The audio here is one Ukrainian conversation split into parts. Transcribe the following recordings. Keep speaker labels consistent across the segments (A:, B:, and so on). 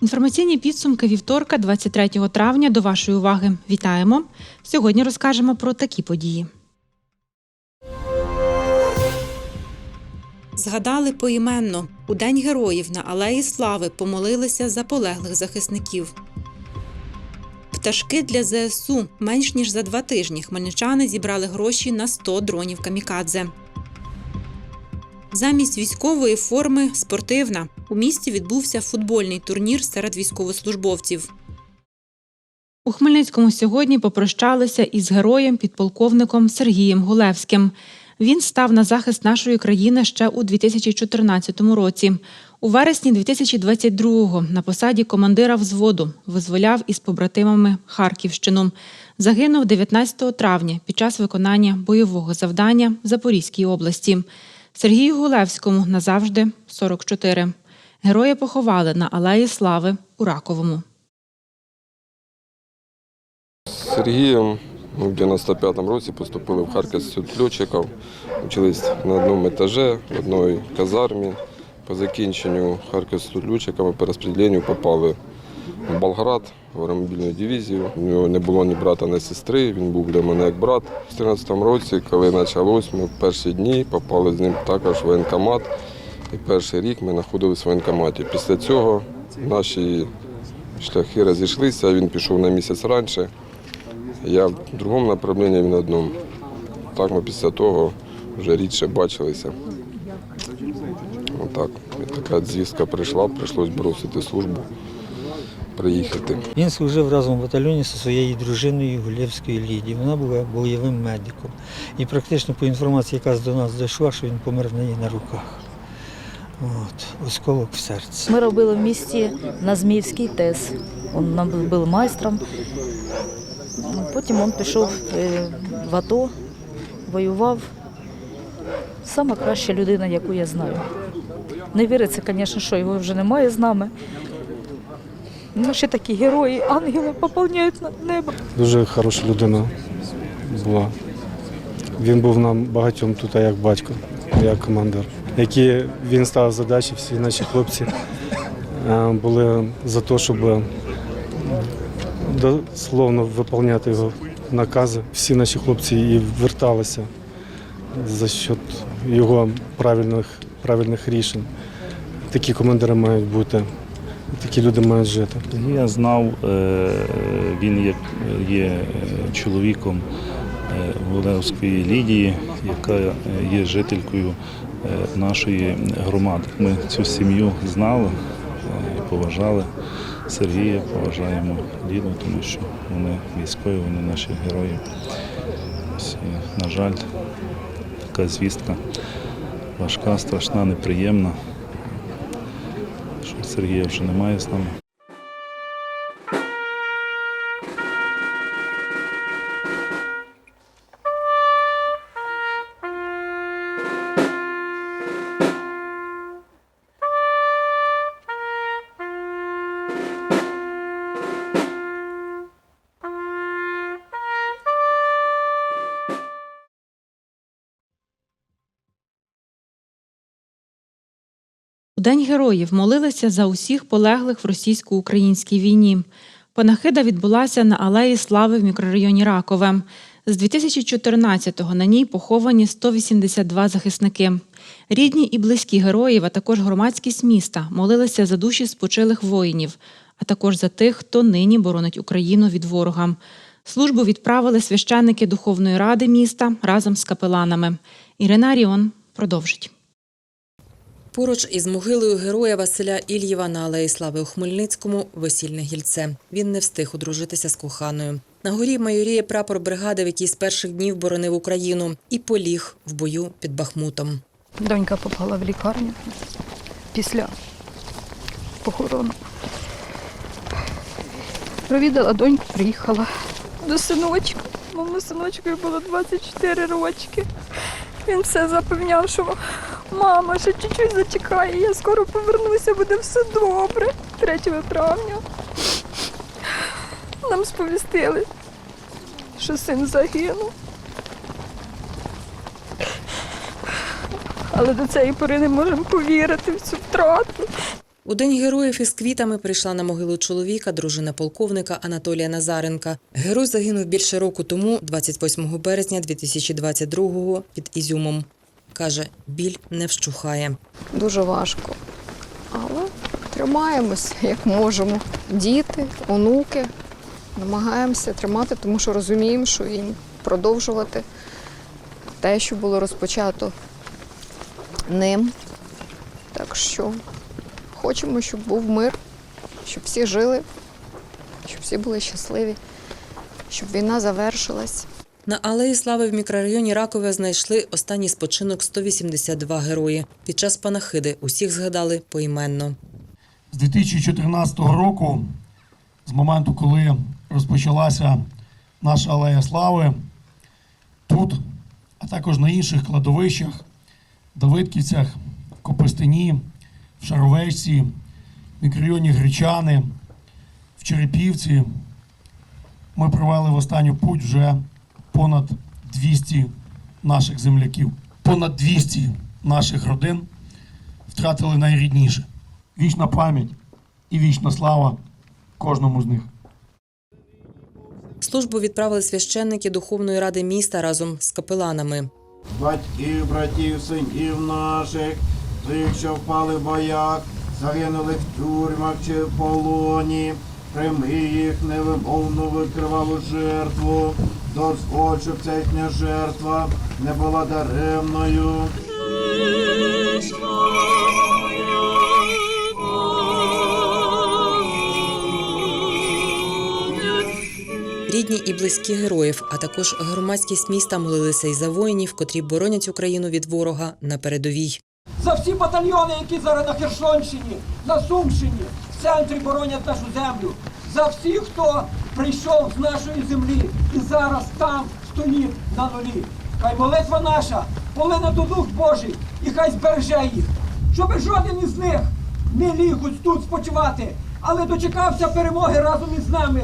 A: Інформаційні підсумки вівторка, 23 травня. До вашої уваги вітаємо. Сьогодні розкажемо про такі події. Згадали поіменно у День героїв на Алеї Слави помолилися за полеглих захисників. Пташки для ЗСУ менш ніж за два тижні хмельничани зібрали гроші на 100 дронів камікадзе. Замість військової форми спортивна. У місті відбувся футбольний турнір серед військовослужбовців. У Хмельницькому сьогодні попрощалися із героєм підполковником Сергієм Гулевським. Він став на захист нашої країни ще у 2014 році. У вересні 2022-го на посаді командира взводу визволяв із побратимами Харківщину. Загинув 19 травня під час виконання бойового завдання в Запорізькій області. Сергію Гулевському назавжди 44. Героя поховали на Алеї Слави у Раковому.
B: Сергієм ми в 95-му році поступили в Харківський суд льотчиків. Учились на одному етажі, в одній казармі. По закінченню Харківського суд льотчиками по розподіленню попали в Болград, в аеромобільну дивізію. У нього не було ні брата, ні сестри, він був для мене як брат. У 2014 році, коли почалось, ми в перші дні попали з ним також в воєнкомат. І перший рік ми знаходилися в воєнкоматі. Після цього наші шляхи розійшлися, він пішов на місяць раніше. Я в другому направленні, він в одному. Так ми після того вже рідше бачилися. Отак. І така звістка прийшла, прийшлось бросити службу, приїхати.
C: Він служив разом в батальйоні зі своєю дружиною Гулєвською Лідією. Вона була бойовим медиком. І практично по інформації, яка до нас дійшла, що він помер в неї на руках. От, осколок в серці.
D: Ми робили в місті на Зміївський ТЕС. Він нам був майстром. Потім він пішов е, в АТО, воював. Сама краща людина, яку я знаю. Не віриться, звісно, що його вже немає з нами. Наші такі герої, ангели поповняють небо.
E: Дуже хороша людина була. Він був нам багатьом тут як батько, як командир. Які він ставив задачі, всі наші хлопці е, були за те, щоб дословно виконувати його накази. Всі наші хлопці і верталися за счет його правильних, правильних рішень. Такі командири мають бути, такі люди мають жити.
F: Я знав, е, він є, є е, чоловіком е, Волевської Лідії, яка є жителькою нашої громади. Ми цю сім'ю знали, поважали. Сергія поважаємо Ліду, тому що вони військові, вони наші герої. І, на жаль, така звістка важка, страшна, неприємна. Що Сергія вже немає з нами.
A: День героїв молилися за усіх полеглих в російсько-українській війні. Панахида відбулася на Алеї Слави в мікрорайоні Ракове. З 2014-го на ній поховані 182 захисники. Рідні і близькі героїв, а також громадськість міста молилися за душі спочилих воїнів, а також за тих, хто нині боронить Україну від ворога. Службу відправили священники Духовної ради міста разом з капеланами. Ірина Аріон продовжить.
G: Поруч із могилою героя Василя Ільєва на Алеї Слави у Хмельницькому весільне гільце. Він не встиг одружитися з коханою. На горі майоріє прапор бригади, в якій з перших днів боронив Україну, і поліг в бою під Бахмутом.
H: Донька попала в лікарню після похорону. Провідала доньку, приїхала до синочка. Моєму синочку було 24 рочки. Він все запевняв, що мама ще чуть-чуть зачекає, я скоро повернуся, буде все добре. 3 травня нам сповістили, що син загинув. Але до цієї пори не можемо повірити в цю втрату.
G: У День героїв із квітами прийшла на могилу чоловіка, дружина полковника Анатолія Назаренка. Герой загинув більше року тому, 28 березня 2022-го, під Ізюмом. Каже, біль не вщухає.
I: дуже важко. Але тримаємось, як можемо. Діти, онуки. Намагаємося тримати, тому що розуміємо, що їм продовжувати те, що було розпочато ним. Так що хочемо, щоб був мир, щоб всі жили, щоб всі були щасливі, щоб війна завершилась.
G: На Алеї Слави в мікрорайоні Ракове знайшли останній спочинок 182 герої. Під час панахиди усіх згадали поіменно.
J: з 2014 року, з моменту, коли розпочалася наша алея слави, тут, а також на інших кладовищах, Давидківцях, Копистині, в Шаровечці, в мікрорайоні Гречани, в Черепівці, ми провели в останню путь вже понад 200 наших земляків. Понад 200 наших родин втратили найрідніше. Вічна пам'ять і вічна слава кожному з них.
G: Службу відправили священники Духовної ради міста разом з капеланами.
K: батьків, братів, синів наших, тих, що впали в боях, загинули в тюрмах чи в полоні, прийми їх невимовну викривалу жертву, дозволь, щоб ця жертва не була даремною.
G: Рідні і близькі героїв, а також громадськість міста молилися й за воїнів, котрі боронять Україну від ворога на передовій.
L: за всі батальйони, які зараз на Херсонщині, на Сумщині, в центрі боронять нашу землю, за всіх, хто прийшов з нашої землі і зараз там стоїть на нулі. Хай молитва наша полине до дух Божий і хай збереже їх, щоб жоден із них не ліг тут спочивати, але дочекався перемоги разом із нами.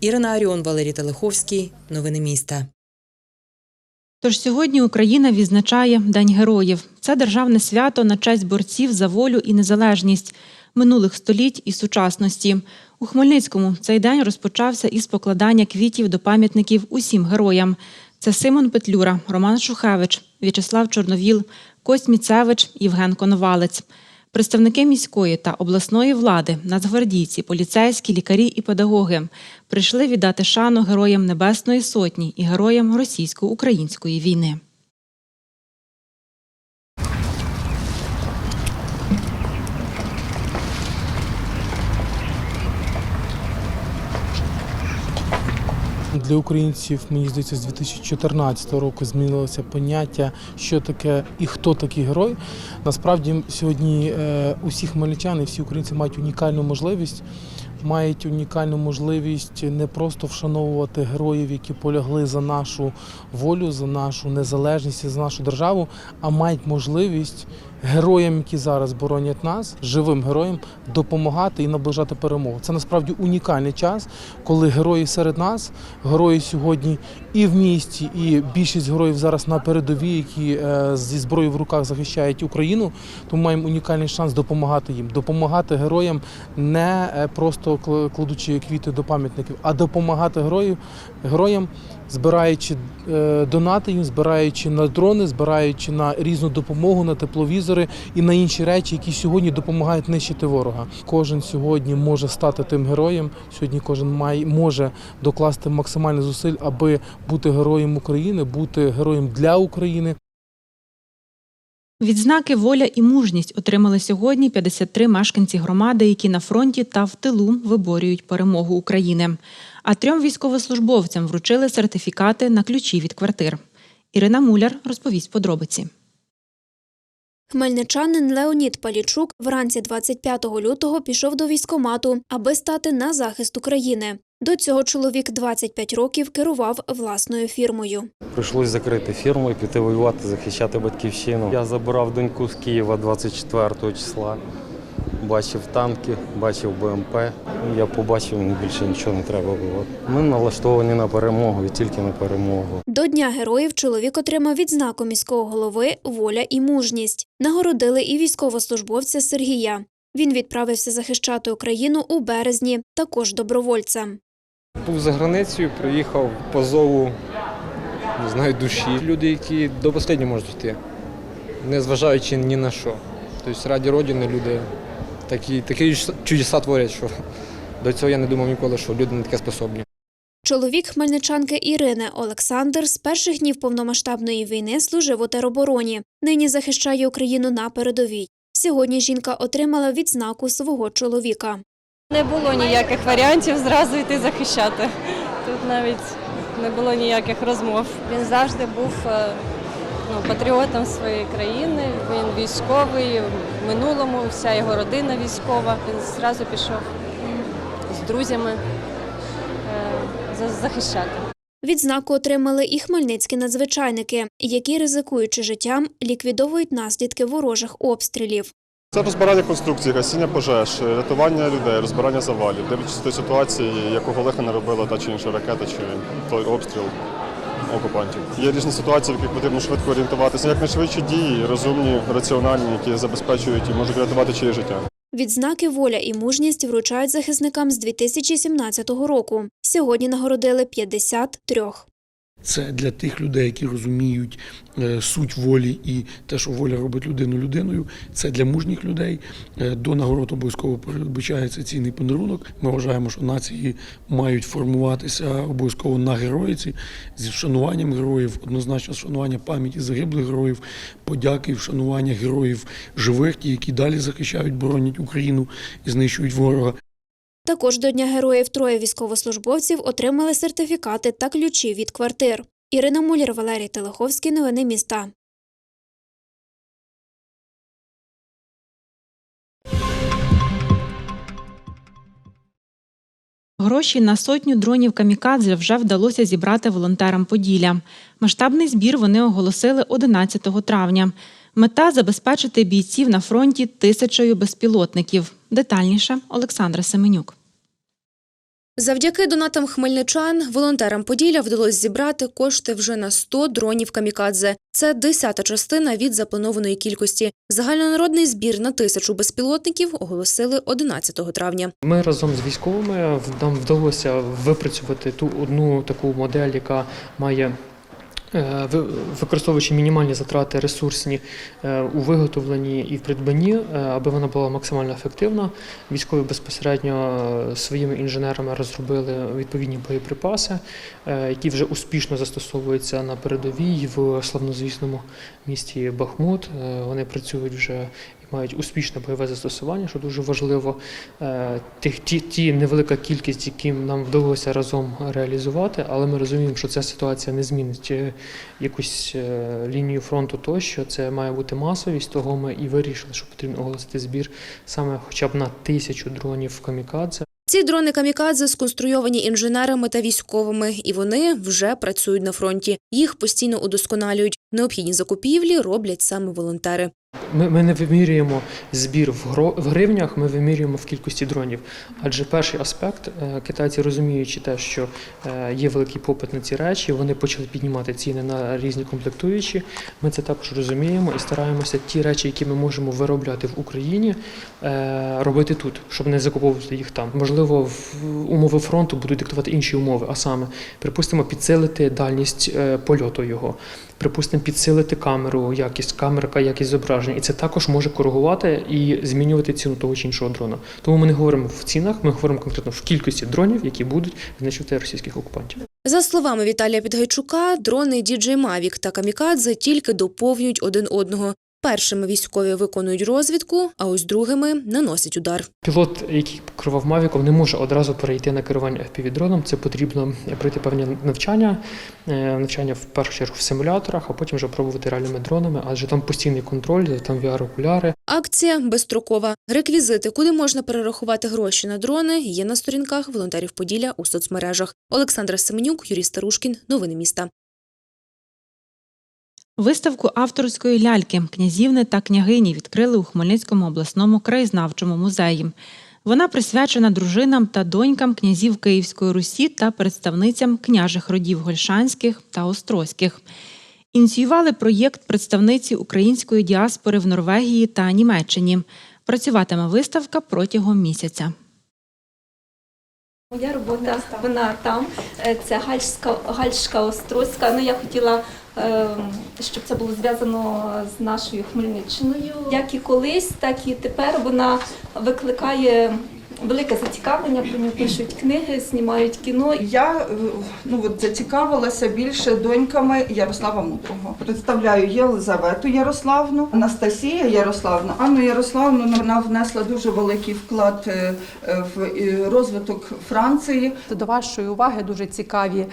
G: Ірина Аріон, Валерій Телеховський. Новини міста.
A: Тож сьогодні Україна відзначає День героїв. Це державне свято на честь борців за волю і незалежність минулих століть і сучасності. У Хмельницькому цей день розпочався із покладання квітів до пам'ятників усім героям. Це Симон Петлюра, Роман Шухевич, В'ячеслав Чорновіл, Кость Міцевич, Євген Коновалець. Представники міської та обласної влади, нацгвардійці, поліцейські, лікарі і педагоги прийшли віддати шану героям Небесної Сотні і героям російсько-української війни.
E: Для українців, мені здається, з 2014 року змінилося поняття, що таке і хто такий герой. Насправді сьогодні е, усі хмельничани, всі українці мають унікальну можливість, мають унікальну можливість не просто вшановувати героїв, які полягли за нашу волю, за нашу незалежність, за нашу державу, а мають можливість героям, які зараз боронять нас, живим героям, допомагати і наближати перемогу. Це насправді унікальний час, коли герої серед нас, герої сьогодні і в місті, і більшість героїв зараз на передовій, які е, зі зброєю в руках захищають Україну. Тому маємо унікальний шанс допомагати їм, допомагати героям не е, просто кла- кладучи квіти до пам'ятників, а допомагати герою, героям, збираючи е, донати їм, збираючи на дрони, збираючи на різну допомогу, на тепловізори і на інші речі, які сьогодні допомагають нищити ворога. Кожен сьогодні може стати тим героєм. Сьогодні кожен має може докласти максимальних зусиль, аби бути героєм України, бути героєм для України.
A: Відзнаки воля і мужність отримали сьогодні 53 мешканці громади, які на фронті та в тилу виборюють перемогу України. А трьом військовослужбовцям вручили сертифікати на ключі від квартир. Ірина Муляр розповість подробиці.
M: Хмельничанин Леонід Палічук вранці 25 лютого пішов до військкомату, аби стати на захист України. До цього чоловік 25 років керував власною фірмою.
N: Прийшлось закрити фірму і піти воювати, захищати батьківщину. Я забирав доньку з Києва 24 числа. Бачив танки, бачив БМП. Я побачив, мені більше нічого не треба було. Ми налаштовані на перемогу і тільки на перемогу.
M: До Дня героїв чоловік отримав відзнаку міського голови Воля і мужність. Нагородили і військовослужбовця Сергія. Він відправився захищати Україну у березні, також добровольцем.
O: Був за границею, приїхав по зову, не знаю, душі. Люди, які до останнього можуть йти, не зважаючи ні на що. Тобто раді родини люди такі, такі чудеса творять, що до цього я не думав ніколи, що люди на таке способні.
M: Чоловік хмельничанки Ірини Олександр з перших днів повномасштабної війни служив у теробороні. Нині захищає Україну на передовій. Сьогодні жінка отримала відзнаку свого чоловіка.
H: Не було ніяких варіантів зразу йти захищати. Тут навіть не було ніяких розмов. Він завжди був е, ну, патріотом своєї країни. Він військовий в минулому, вся його родина військова. Він зразу пішов з друзями е, захищати.
M: Відзнаку отримали і хмельницькі надзвичайники, які, ризикуючи життям, ліквідовують наслідки ворожих обстрілів.
E: Це розбирання конструкцій, гасіння пожеж, рятування людей, розбирання завалів, дивлячись до ситуації, якого лиха не робила та чи інша ракета, чи той обстріл окупантів. Є різні ситуації, в яких потрібно швидко орієнтуватися. Якнайшвидші дії, розумні, раціональні, які забезпечують і можуть рятувати чиє життя.
M: Відзнаки воля і мужність вручають захисникам з 2017 року. Сьогодні нагородили 53.
J: Це для тих людей, які розуміють е, суть волі і те, що воля робить людину людиною. Це для мужніх людей. Е, До нагород обов'язково передбачається цінний подарунок. Ми вважаємо, що нації мають формуватися обов'язково на героїці зі вшануванням героїв, однозначно вшанування пам'яті загиблих героїв, подяки, вшанування героїв живих, ті, які далі захищають, боронять Україну і знищують ворога.
M: Також до Дня героїв троє військовослужбовців отримали сертифікати та ключі від квартир. Ірина Муляр, Валерій Телеховський. Новини міста.
A: Гроші на сотню дронів камікадзе вже вдалося зібрати волонтерам Поділля. Масштабний збір вони оголосили 11 травня. Мета забезпечити бійців на фронті тисячою безпілотників. Детальніше Олександра Семенюк.
G: Завдяки донатам хмельничан волонтерам Поділля вдалося зібрати кошти вже на 100 дронів камікадзе. Це десята частина від запланованої кількості. Загальнонародний збір на тисячу безпілотників оголосили 11 травня.
P: Ми разом з військовими нам вдалося випрацювати ту одну таку модель, яка має. Е, ви- Використовуючи мінімальні затрати ресурсні е, у виготовленні і в придбанні, е, аби вона була максимально ефективна, військові безпосередньо своїми інженерами розробили відповідні боєприпаси, які вже успішно застосовуються на передовій в славнозвісному місті Бахмут. Вони працюють вже мають успішне бойове застосування, що дуже важливо. Е, Тих ті, ті невелика кількість, які нам вдалося разом реалізувати, але ми розуміємо, що ця ситуація не змінить е, якусь е, лінію фронту тощо. Це має бути масовість. Того ми і вирішили, що потрібно оголосити збір саме хоча б на тисячу дронів камікадзе.
G: Ці дрони камікадзе сконструйовані інженерами та військовими, і вони вже працюють на фронті. Їх постійно удосконалюють. Необхідні закупівлі роблять саме волонтери.
P: Ми, ми не вимірюємо збір в, гривнях, ми вимірюємо в кількості дронів. Адже перший аспект, е, китайці розуміючи те, що е, є великий попит на ці речі, вони почали піднімати ціни на різні комплектуючі. Ми це також розуміємо і стараємося ті речі, які ми можемо виробляти в Україні, е, робити тут, щоб не закуповувати їх там. Можливо, умови фронту будуть диктувати інші умови, а саме, припустимо, підсилити дальність польоту його припустимо, підсилити камеру, якість камерка, якість зображення, і це також може коригувати і змінювати ціну того чи іншого дрона. Тому ми не говоримо в цінах, ми говоримо конкретно в кількості дронів, які будуть знищувати російських окупантів.
G: За словами Віталія Підгайчука, дрони DJ Mavic та Камікадзе тільки доповнюють один одного. Першими військові виконують розвідку, а ось другими наносять удар.
P: Пілот, який керував Мавіком, не може одразу перейти на керування FPV-дроном. Це потрібно пройти певні навчання, е, навчання в першу чергу в симуляторах, а потім вже пробувати реальними дронами, адже там постійний контроль, там VR-окуляри.
G: Акція безстрокова. Реквізити, куди можна перерахувати гроші на дрони, є на сторінках волонтерів Поділля у соцмережах. Олександра Семенюк, Юрій Старушкін. Новини міста.
A: Виставку авторської ляльки князівни та княгині відкрили у Хмельницькому обласному краєзнавчому музеї. Вона присвячена дружинам та донькам князів Київської Русі та представницям княжих родів Гольшанських та Острозьких. Ініціювали проєкт представниці української діаспори в Норвегії та Німеччині. Працюватиме виставка протягом місяця.
Q: Моя робота вона там. Е, Це Гальська, Гальшка Острозька. Ну я хотіла, е, щоб це було зв'язано з нашою Хмельниччиною. Як і колись, так і тепер вона викликає велике зацікавлення. Про нього пишуть книги, знімають кіно.
R: Я е, ну, от, зацікавилася більше доньками Ярослава Мудрого. Представляю Єлизавету Ярославну, Анастасія Ярославна, Анну Ярославну ну, вона внесла дуже великий вклад е, е, в розвиток Франції.
S: До вашої уваги дуже цікаві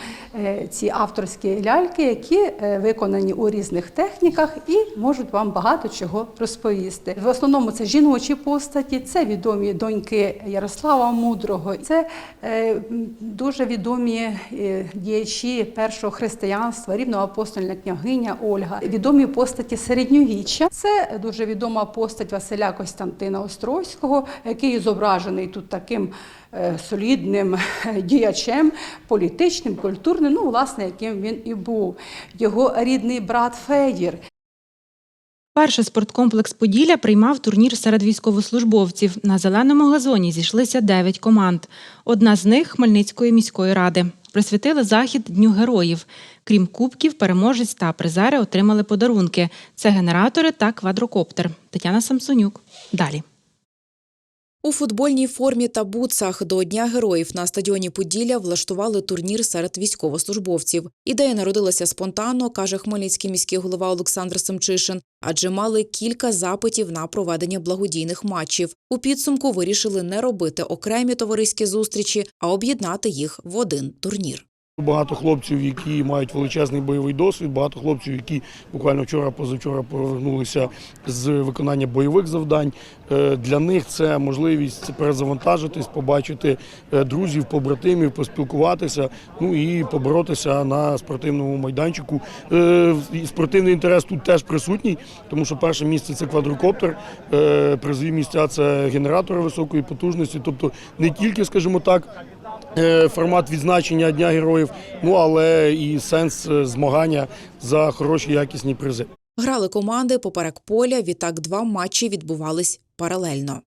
S: ці авторські ляльки, які виконані у різних техніках і можуть вам багато чого розповісти. В основному це жіночі постаті, це відомі доньки Ярослава Мудрого, це е, дуже відомі е, діячі першого християнства, рівноапостольна княгиня Ольга, відомі постаті середньовіччя. Це дуже відома постать Василя Костянтина Острозького, який зображений тут таким е, солідним діячем, політичним, культурним, ну, власне, яким він і був. Його рідний брат Федір.
A: Перший спорткомплекс Поділля приймав турнір серед військовослужбовців. На зеленому газоні зійшлися дев'ять команд. Одна з них Хмельницької міської ради. Присвятили захід Дню героїв. Крім кубків, переможець та призери отримали подарунки: це генератори та квадрокоптер. Тетяна Самсонюк. Далі.
T: У футбольній формі та бутсах до Дня героїв на стадіоні Поділля влаштували турнір серед військовослужбовців. Ідея народилася спонтанно, каже хмельницький міський голова Олександр Семчишин, адже мали кілька запитів на проведення благодійних матчів. У підсумку вирішили не робити окремі товариські зустрічі, а об'єднати їх в один турнір.
J: Багато хлопців, які мають величезний бойовий досвід, багато хлопців, які буквально вчора, позавчора повернулися з виконання бойових завдань. Е, Для них це можливість перезавантажитись, побачити е, друзів, побратимів, поспілкуватися, ну і поборотися на спортивному майданчику. Е, Спортивний інтерес тут теж присутній, тому що перше місце це квадрокоптер, призові місця це генератори високої потужності, тобто не тільки, скажімо так. Е, Формат відзначення Дня героїв, ну але і сенс е, змагання за хороші якісні призи.
T: Грали команди поперек поля. Відтак два матчі відбувались паралельно.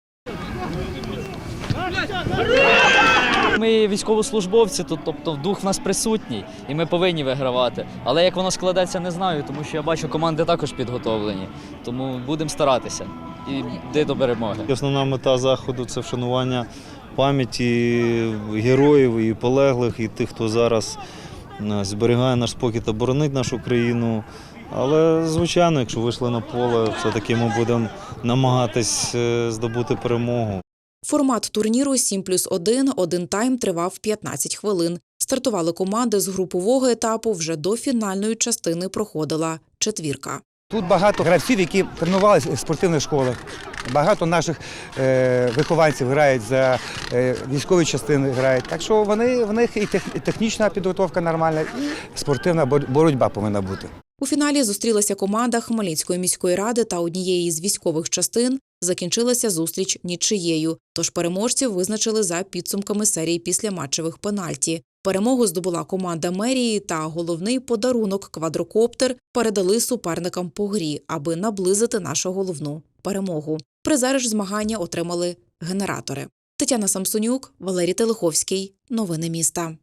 U: Ми військовослужбовці, тут, тобто дух в нас присутній, і ми повинні вигравати. Але як воно складеться, не знаю, тому що я бачу, команди також підготовлені. Тому будемо старатися і йти до перемоги.
V: Основна мета заходу це вшанування пам'яті героїв і полеглих, і тих, хто зараз е, зберігає наш спокій та боронить нашу країну. Але, звичайно, якщо вийшли на поле, все-таки ми будемо намагатись е, здобути перемогу.
T: Формат турніру 7 плюс 1, один тайм тривав 15 хвилин. Стартували команди з групового етапу. Вже до фінальної частини проходила четвірка.
W: Тут багато гравців, які тренувалися в спортивних школах. Багато наших е, вихованців грають за е, військові частини грають. Так що вони в них і тех- технічна підготовка нормальна, і спортивна боротьба повинна бути.
T: У фіналі зустрілася команда Хмельницької міської ради та однієї з військових частин. Закінчилася зустріч нічиєю. Тож переможців визначили за підсумками серії післяматчевих пенальті. Перемогу здобула команда мерії та головний подарунок квадрокоптер передали суперникам по грі, аби наблизити нашу головну перемогу. Призери ж змагання отримали генератори. Тетяна Самсонюк, Валерій Телеховський. Новини міста.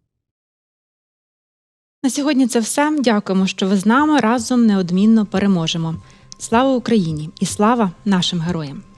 A: На сьогодні це все. Дякуємо, що ви з нами разом неодмінно переможемо. Слава Україні і слава нашим героям!